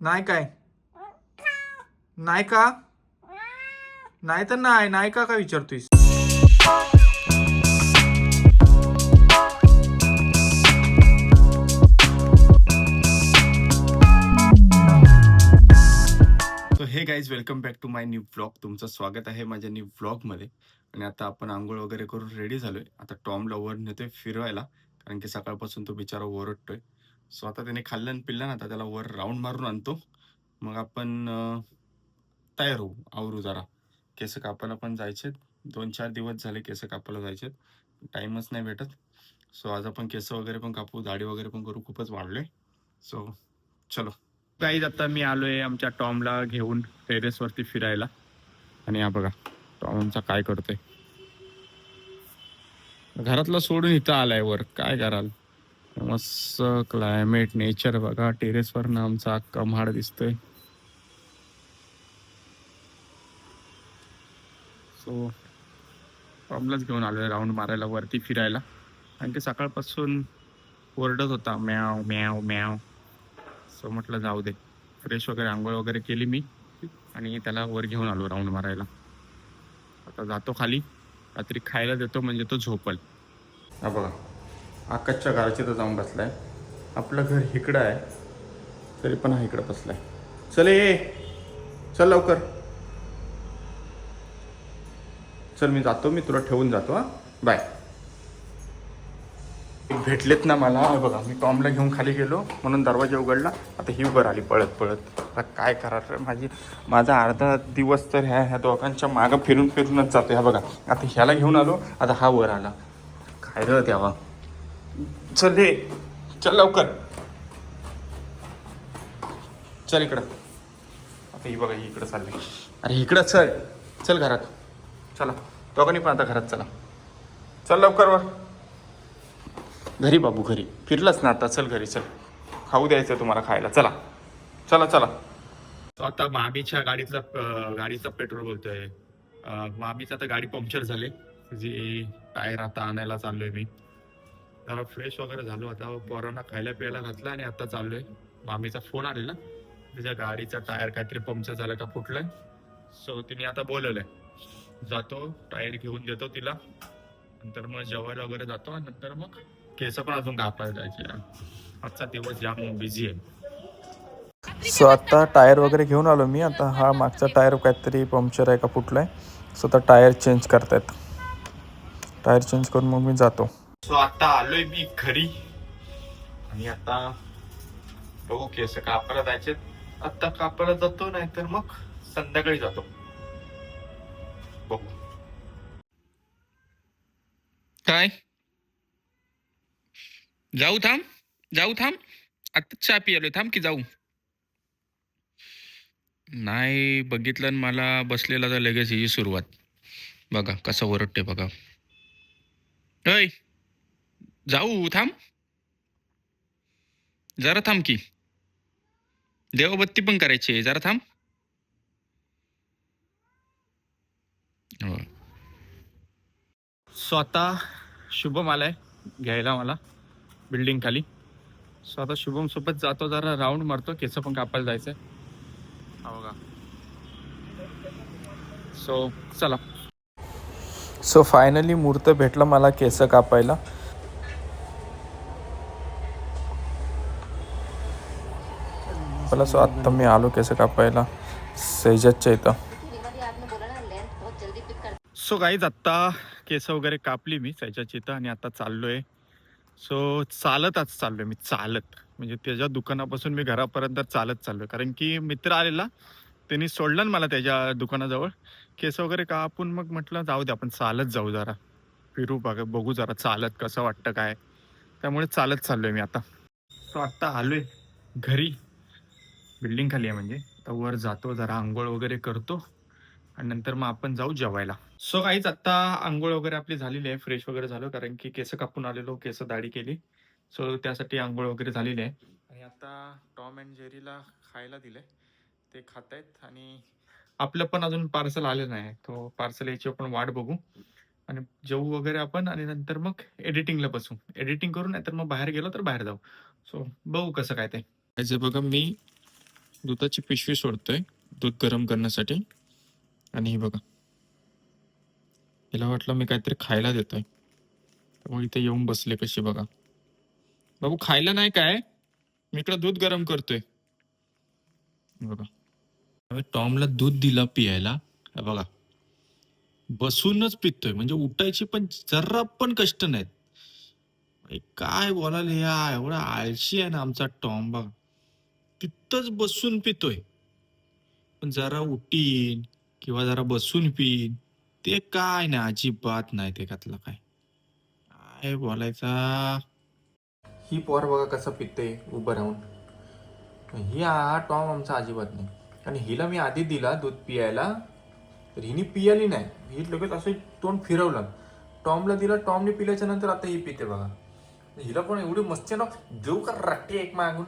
नाही काय? नाही का? नाही तर नाही नाही का काय विचारतोयस? So hey guys welcome back to my new vlog तुमचं स्वागत आहे माझ्या न्यू व्लॉगमध्ये आणि आता आपण आंघोळ वगैरे करून रेडी झालोय. आता टॉमला वर नेतोय फिरवायला कारण की सकाळपासून तो बिचारा ओरडतोय. सो आता त्याने खाल्लं आणि पिल्लं ना आता त्याला वर राऊंड मारून आणतो. मग आपण तयार होऊ आवरू जरा. केस कापायला पण जायचे दोन चार दिवस झाले केस कापायला जायचे टाईमच नाही भेटत. सो आज आपण केस वगैरे पण कापू दाढी वगैरे पण करू. खूपच वाढलोय. सो चलो. गाईज आता मी आलोय आमच्या टॉमला घेऊन टेरेस वरती फिरायला. आणि हा बघा टॉम आमचा काय करतोय. घरातला सोडून इथं आलाय वर. काय कराल? मस्त क्लायमेट नेचर बघा. टेरेसवर ना आमचा अख्खा म्हाड दिसतोय. सो प्रॉब्लेमच घेऊन आलोय राऊंड मारायला वरती फिरायला. आणि ते सकाळपासून ओरडत होता म्याव म्याव म्याव. सो म्हटलं जाऊ दे. फ्रेश वगैरे आंघोळ वगैरे केली मी. आणि त्याला वर घेऊन आलो राऊंड मारायला. आता जातो खाली. रात्री खायला देतो म्हणजे तो झोपल. हा बघा. आकाशच्या घराची तर जाऊन बसलाय. आपलं घर इकडं आहे. तरी पण हा इकडं बसलाय. चल ये चल लवकर. चल मी जातो. मी तुला ठेवून जातो हा. बाय. भेटलेत ना मला. बघा मी टॉमला घेऊन खाली गेलो. म्हणून दरवाजा उघडला. आता ही उभं आली पळत पळत. आता काय करार माझी? माझा अर्धा दिवस तर ह्या ह्या दोघांच्या मागं फिरून फिरूनच जातो ह्या बघा आता ह्याला घेऊन आलो. आता हा वर आला. काय र द्यावा चल हे. चल लवकर. चल इकडं. आता ही बघा ही इकडं चालली. अरे इकडं चल. चल घरात. चला. दोघांनी पण आता घरात चला. चल लवकर वर. घरी बाबू घरी. फिरलाच ना आता? चल घरी चल. खाऊ द्यायचं तुम्हाला खायला. चला. चला चला. आता मामीच्या गाडीतला गाडीचा पेट्रोल बोलतोय. मामीचं आता गाडी पंक्चर झाले. जी टायर आता आणायला चाललोय मी. जरा फ्रेश वगैरे झालो आता. पोरांना खायला प्यायला घातलं आणि आता चाललोय. मामीचा फोन आलेला. तिच्या गाडीचा टायर काहीतरी पंक्चर झालं का फुटलंय. सो तिने आता बोलवलंय. जातो टायर घेऊन देतो तिला. नंतर मग जेवायला वगैरे जातो आणि नंतर मग केस पण अजून कापायला जायचे. आजचा दिवस जाम बिझी आहे. सो आता टायर वगैरे घेऊन आलो मी. आता हा मागचा टायर काहीतरी पंक्चर आहे का फुटलाय. सो आता टायर चेंज करतायत. टायर चेंज करून मग मी जातो. सो आता आलोय मी घरी. आणि आता बघू केस कापायला जायचे आता कापायला जातो नाही तर मग संध्याकाळी जातो. बघू. काय? जाऊ थांब जाऊ थांब. आता चहा पियालो थांब की जाऊ. नाही बघितलं आणि मला बसलेला तर लगेच ही सुरुवात. बघा कसं ओरडते बघा. ऐ! जाऊ थांब. जरा थांब की. देवबत्ती पण करायची आहे जरा थांब. सो आता शुभम आलाय घ्यायला मला बिल्डिंग खाली. सो आता शुभम सोबत जातो जरा राऊंड मारतो केस पण कापायला जायचंय. हा बघा. सो चला. सो फायनली मूर्त भेटला मला केस कापायला. कापायला सो आत्ता मी आलो केस कापायला. सैजतच्या इथं सो गाईज आत्ता केस वगैरे कापली मी सैजाच्या इथं आणि आता चाललोय. सो चालत आज चाललोय मी चालत. म्हणजे त्याच्या दुकानापासून मी घरापर्यंत चालत चाललोय. कारण की मित्र आलेला त्यांनी सोडलं ना मला त्याच्या दुकानाजवळ. केस वगैरे कापून मग म्हटलं जाऊ दे आपण चालत जाऊ जरा. फिरू बघा बघू जरा चालत कसं वाटतं काय. त्यामुळे चालत चाललोय मी आता. सो आत्ता आलोय घरी. बिल्डिंग खाली आहे म्हणजे. आता वर जातो जरा आंघोळ वगैरे करतो आणि नंतर मग आपण जाऊ जेवायला. सो काहीच आता आंघोळ वगैरे आपली झालेली आहे. फ्रेश वगैरे झालो कारण की केस कापून आलेलो केस दाढी केली. सो त्यासाठी आंघोळ वगैरे झालेली आहे. आणि आता टॉम अँड जेरीला खायला दिलंय. ते खात आहेत आणि आपलं पण अजून पार्सल आलं नाही. तो पार्सल याची आपण वाट बघू. आणि जेऊ वगैरे आपण आणि नंतर मग एडिटिंगला बसू. एडिटिंग करू नाही तर मग बाहेर गेलो तर बाहेर जाऊ. सो बघू कसं काय ते. बघा मी दुधाची पिशवी सोडतोय दूध गरम करण्यासाठी. आणि हे बघा. हिला वाटलं मी काहीतरी खायला देतोय. त्यामुळे इथे येऊन बसले कशी बघा. बाबू खायला नाही काय? मी इकडं दूध गरम करतोय. बघा. टॉमला दूध दिलं पियायला. बघा. बसूनच पितोय. म्हणजे उठायची पण जरा पण कष्ट नाहीत. काय बोलाल या एवढा आळशी आहे ना आमचा टॉम बघा. तिथंच बसून पितोय. पण जरा उठीन किंवा जरा बसून पिन ते काय नाही अजिबात नाही ते त्यातलं काय. काय बोलायचा? ही पोर बघा कसं पितय उभं राहून. ही हा टॉम आमचा अजिबात नाही. आणि हिला मी आधी दिला दूध पियायला तर हिने पियाली नाही. ही लगेच असं तोंड फिरवलं. टॉमला दिला टॉमने पिल्याच्या नंतर आता ही पिते बघा. हिला पण एवढी मस्ती ना देऊ का रट्टे एक मागून?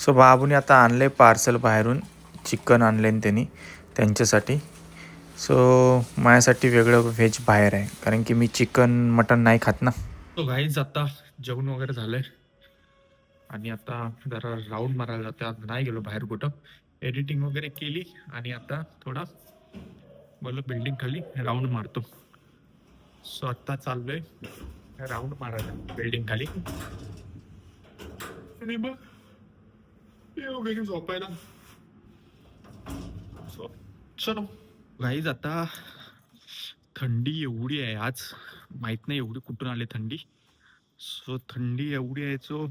सो बाबूने आता आणलं आहे पार्सल बाहेरून चिकन आणले त्यांनी त्यांच्यासाठी. सो माझ्यासाठी वेगळं व्हेज बाहेर आहे. कारण की मी चिकन मटन नाही खात ना. तो घाईच आता जेवण वगैरे झालंय. आणि आता जरा राऊंड मारायला जाते आज नाही गेलो बाहेर कुठं. एडिटिंग वगैरे केली आणि आता थोडा बोललो बिल्डिंग खाली राऊंड मारतो. सो आता चाललोय राऊंड मारायला बिल्डिंग खाली. आणि मग वगैरे झोपायला सो चलो गाईज आता थंडी एवढी आहे आज. माहीत नाही एवढी कुठून आली थंडी. सो थंडी एवढी आहे सो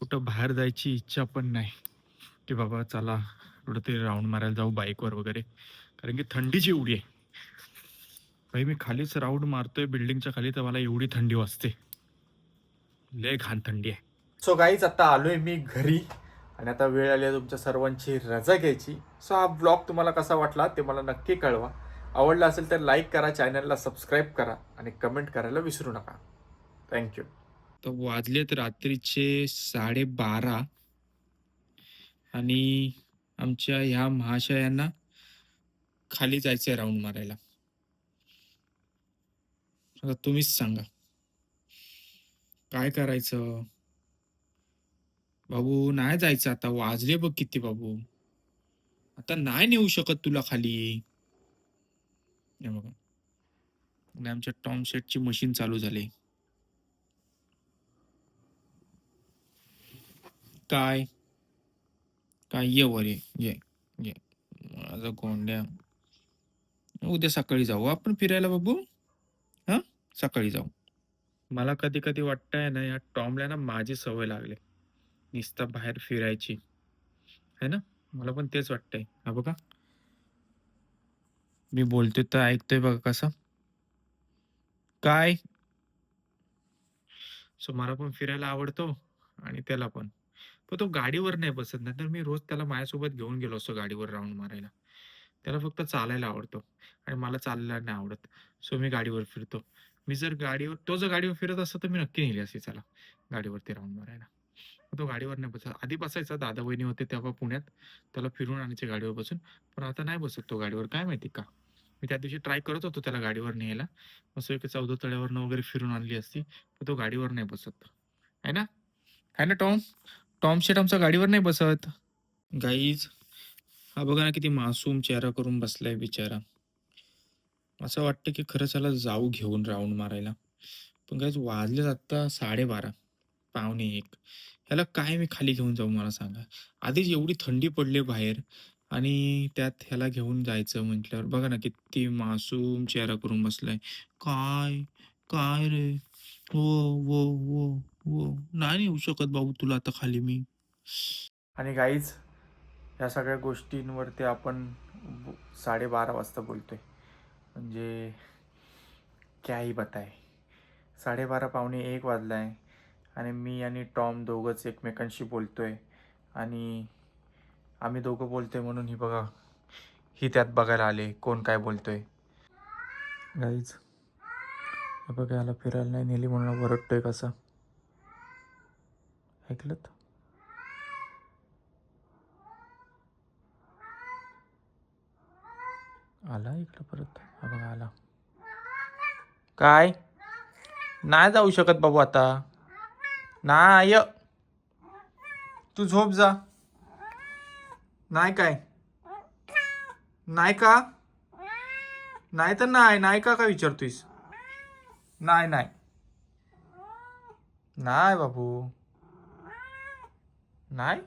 कुठं बाहेर जायची इच्छा पण नाही. की बाबा चला कुठं तरी राऊंड मारायला जाऊ बाईकवर वगैरे. कारण की थंडीच एवढी आहे. भाई मी खालीच राऊंड मारतोय बिल्डिंगच्या खाली तर मला एवढी थंडी वाजते. लय घाण थंडी आहे. सो गाईज आता आलोय मी घरी. आणि आता वेळ आली आहे तुमच्या सर्वांची रजा घ्यायची. सो हा ब्लॉग तुम्हाला कसा वाटला ते मला नक्की कळवा. आवडला असेल तर लाईक करा चॅनलला सबस्क्राईब करा आणि कमेंट करायला विसरू नका. थँक्यू तर वाजलेत रात्रीचे साडेबारा आणि आमच्या ह्या महाशयांना खाली जायचंय राऊंड मारायला. आता तुम्हीच सांगा. काय करायचं? बाबू नाही जायचं आता. वाजले बघ किती बाबू. आता नाही नेऊ शकत तुला खाली. हे बघा. आणि आमच्या टॉम सेटची मशीन चालू झाली. काय? काय? ये वर ये. ये. ये. माझा गोंड्या. उद्या सकाळी जाऊ. आपण फिरायला बाबू? हा? सकाळी जाऊ. मला कधी कधी वाटतंय ना या टॉमला ना माझी सवय लागली. निस्ता बाहेर फिरायची. है ना? मला पण तेच वाटतंय. हा बघा. मी बोलतोय तर ऐकतोय बघा कसं. काय? सो मला पण फिरायला आवडतो आणि त्याला पण. पण तो गाडीवर नाही बसत. नाही तर मी रोज त्याला माझ्यासोबत घेऊन गेलो असतो गाडीवर राऊंड मारायला. त्याला फक्त चालायला आवडतो आणि मला चालायला नाही आवडत. सो मी गाडीवर फिरतो. मी जर गाडीवर तो जर गाडीवर फिरत असतो तर मी नक्की नेली असे त्याला. गाडीवरती राऊंड मारायला. तो गाडीवर नाही बसत. आधी बसायचा दादा वहिनी होते तेव्हा पुण्यात. त्याला फिरून आणायचे गाडीवर बसून. पण आता नाही बसत तो गाडीवर. काय माहिती का? मी त्या दिवशी ट्राय करत होतो त्याला गाडीवर न्यायला. असं एक चौदा तळ्यावरनं वगैरे फिरून आणली असती. पण तो गाडीवर नाही बसत. आहे ना? आहे ना टॉम? टॉम शेट आमचा गाडीवर नाही बसत. गाईज हा बघा ना किती मासूम चेहरा करून बसलाय बिचारा. असं वाटतं की खरंच त्याला जाऊ घेऊन राऊंड मारायला. पण गाईज वाजले आत्ता साडेबारा. पावणे एक. ह्याला काय मी खाली घेऊन जाऊ मला सांगा. आधीच एवढी थंडी पडली बाहेर आणि त्यात ह्याला घेऊन जायचं म्हटल्यावर बघा ना किती मासूम चेहरा करून बसलाय. काय काय रे? हो हो वो हो. हो. नाही येऊ शकत बाबू तुला आता खाली मी. आणि गाईज ह्या सगळ्या गोष्टींवरती आपण ब- साडेबारा वाजता बोलतोय. म्हणजे क्याही बताय साडेबारा पावणे एक वाजला आहे आणि मी आणि टॉम दोघंच एकमेकांशी बोलतो आहे आणि आम्ही दोघं बोलतो आहे म्हणून ही बघा ही त्यात बघायला आले कोण काय बोलतो आहे गाईज बघा याला फिरायला नाही नेली म्हणून वरडतोय कसा. ऐकलं आला इकडं परत? हा बघा आला. काय? नाही जाऊ शकत बाबू आता. नाय तू झोप जा. नाही काय? नाही का? नाही तर नाही. नाही का काय विचारतोयस? नाही नाही. नाही बाबू. नाही?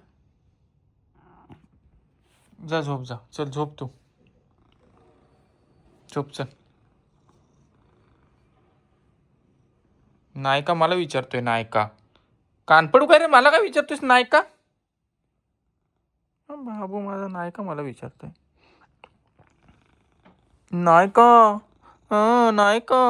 जा झोप जा. चल झोप तू. झोप चल. नाही का? मला विचारतोय नाही का? कान पडू काय रे? मला काय विचारतोयस? नाही का बाबू माझा नायका मला विचारतोय. नायका? नायका? नाही का